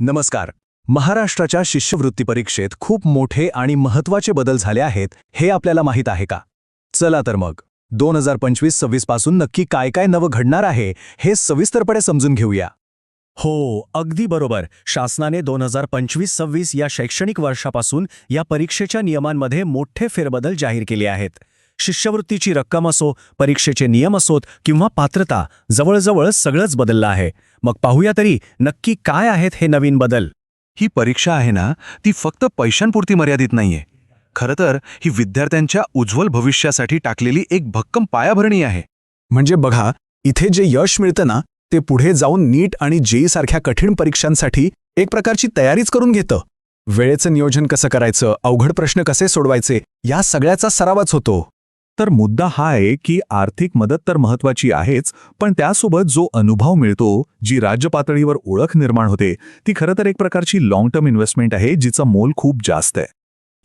नमस्कार. महाराष्ट्राच्या शिष्यवृत्ती परीक्षेत खूप मोठे आणि महत्त्वाचे बदल झाले आहेत हे आपल्याला माहीत आहे का? चला तर मग. दोन हजार पंचवीस सव्वीसपासून नक्की काय काय नवं घडणार आहे हे सविस्तरपणे समजून घेऊया. हो अगदी बरोबर. शासनाने दोन हजार पंचवीस सव्वीस या शैक्षणिक वर्षापासून या परीक्षेच्या नियमांमध्ये मोठे फेरबदल जाहीर केले आहेत. शिष्यवृत्तीची रक्कम असो परीक्षेचे नियम असोत किंवा पात्रता जवळजवळ सगळंच बदललं आहे. मग पाहूया तरी नक्की काय आहेत हे नवीन बदल. ही परीक्षा आहे ना ती फक्त पैशांपुरती मर्यादित नाहीये. खरं तर ही विद्यार्थ्यांच्या उज्ज्वल भविष्यासाठी टाकलेली एक भक्कम पायाभरणी आहे. म्हणजे बघा इथे जे यश मिळतं ना ते पुढे जाऊन नीट आणि जेई सारख्या कठीण परीक्षांसाठी एक प्रकारची तयारीच करून घेतं. वेळेचं नियोजन कसं करायचं अवघड प्रश्न कसे सोडवायचे या सगळ्याचा सरावच होतो. तर मुद्दा हा आहे की आर्थिक मदत तर महत्वाची आहेच पण त्यासोबत जो अनुभव मिळतो जी राज्य पातळीवर ओळख निर्माण होते ती खरं तर एक प्रकारची लाँग टर्म इन्व्हेस्टमेंट आहे जिचं मोल खूप जास्त आहे.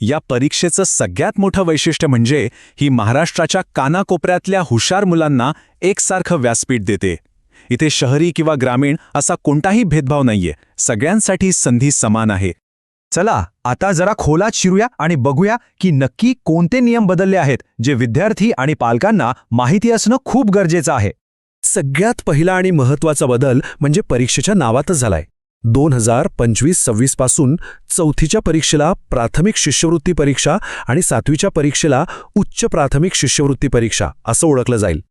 या परीक्षेचं सगळ्यात मोठं वैशिष्ट्य म्हणजे ही महाराष्ट्राच्या कानाकोपऱ्यातल्या हुशार मुलांना एकसारखं व्यासपीठ देते. इथे शहरी किंवा ग्रामीण असा कोणताही भेदभाव नाहीये सगळ्यांसाठी संधी समान आहे. चला आता जरा खोलात शिरूया आणि बघूया की नक्की कोणते नियम बदलले आहेत जे विद्यार्थी आणि पालकांना माहिती असणं खूप गरजेचं आहे. सगळ्यात पहिला आणि महत्त्वाचा बदल म्हणजे परीक्षेच्या नावातच झालाय. दोन हजार पंचवीस सव्वीसपासून चौथीच्या परीक्षेला प्राथमिक शिष्यवृत्ती परीक्षा आणि सातवीच्या परीक्षेला उच्च प्राथमिक शिष्यवृत्ती परीक्षा असं ओळखलं जाईल.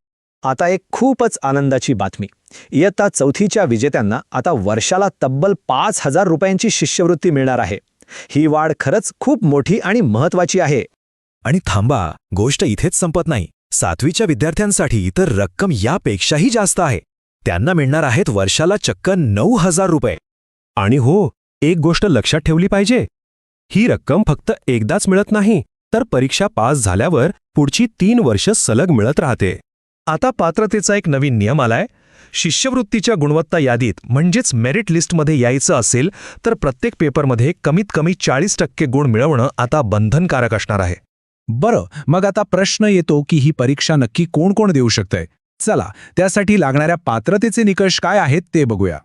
आता एक खूपच आनंदाची बातमी. इयत्ता चौथीच्या विजेत्यांना आता वर्षाला तब्बल पाच हजार रुपयांची शिष्यवृत्ती मिळणार आहे. ही वाढ खरंच खूप मोठी आणि महत्वाची आहे. आणि थांबा गोष्ट इथेच संपत नाही. सातवीच्या विद्यार्थ्यांसाठी तर रक्कम यापेक्षाही जास्त आहे. त्यांना मिळणार आहेत वर्षाला चक्क नऊ हजार रुपये. आणि हो एक गोष्ट लक्षात ठेवली पाहिजे. ही रक्कम फक्त एकदाच मिळत नाही तर परीक्षा पास झाल्यावर पुढची तीन वर्ष सलग मिळत राहते. आता पात्रतेचा एक नवीन नियम आलाय. शिष्यवृत्तीच्या गुणवत्ता यादीत म्हणजेच मेरिट लिस्टमध्ये यायचं असेल तर प्रत्येक पेपरमध्ये कमीत कमी चाळीस टक्के गुण मिळवणं आता बंधनकारक असणार आहे. बरं मग आता प्रश्न येतो की ही परीक्षा नक्की कोण कोण देऊ शकतंय? चला त्यासाठी लागणाऱ्या पात्रतेचे निकष काय आहेत ते बघूया.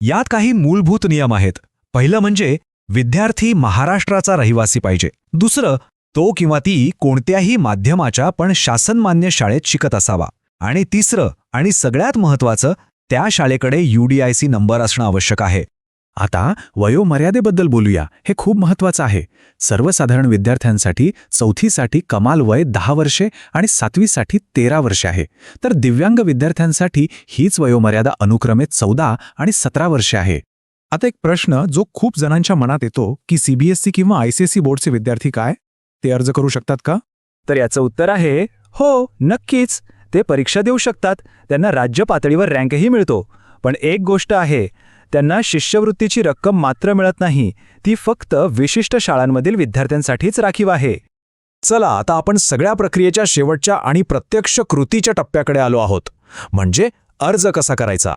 यात काही मूलभूत नियम आहेत. पहिलं म्हणजे विद्यार्थी महाराष्ट्राचा रहिवासी पाहिजे. दुसरं तो किंवा ती कोणत्याही माध्यमाच्या पण शासनमान्य शाळेत शिकत असावा. आणि तिसरं आणि सगळ्यात महत्वाचं त्या शाळेकडे यूडीआयसी नंबर असणं आवश्यक आहे. आता वयोमर्यादेबद्दल बोलूया. हे खूप महत्वाचं आहे. सर्वसाधारण विद्यार्थ्यांसाठी चौथीसाठी कमाल वय दहा वर्षे आणि सातवीसाठी तेरा वर्षे आहे. तर दिव्यांग विद्यार्थ्यांसाठी हीच वयोमर्यादा अनुक्रमे चौदा आणि सतरा वर्षे आहे. आता एक प्रश्न जो खूप जणांच्या मनात येतो की सीबीएसई किंवा आयसीएसई बोर्डचे विद्यार्थी काय? ते अर्ज करू शकतात का? तर याचं उत्तर आहे हो नक्कीच. ते परीक्षा देऊ शकतात. त्यांना राज्य पातळीवर रँकही मिळतो. पण एक गोष्ट आहे त्यांना शिष्यवृत्तीची रक्कम मात्र मिळत नाही. ती फक्त विशिष्ट शाळांमधील विद्यार्थ्यांसाठीच राखीव आहे. चला आता आपण सगळ्या प्रक्रियेच्या शेवटच्या आणि प्रत्यक्ष कृतीच्या टप्प्याकडे आलो आहोत. म्हणजे अर्ज कसा करायचा?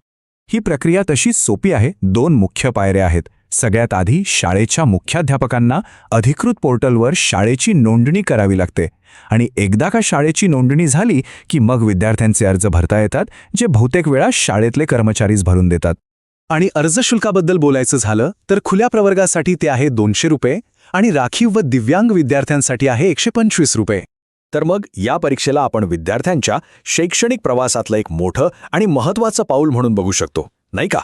ही प्रक्रिया तशी सोपी आहे. दोन मुख्य पायऱ्या आहेत. सगळ्यात आधी शाळेच्या मुख्याध्यापकांना अधिकृत पोर्टलवर शाळेची नोंदणी करावी लागते. आणि एकदा का शाळेची नोंदणी झाली की मग विद्यार्थ्यांचे अर्ज भरता येतात जे बहुतेक वेळा शाळेतले कर्मचारीच भरून देतात. आणि अर्ज शुल्काबद्दल बोलायचं झालं तर खुल्या प्रवर्गासाठी ते आहे दोनशे रुपये आणि राखीव व दिव्यांग विद्यार्थ्यांसाठी आहे एकशे पंचवीस रुपये. तर मग या परीक्षेला आपण विद्यार्थ्यांच्या शैक्षणिक प्रवासातलं एक मोठं आणि महत्त्वाचं पाऊल म्हणून बघू शकतो नाही का?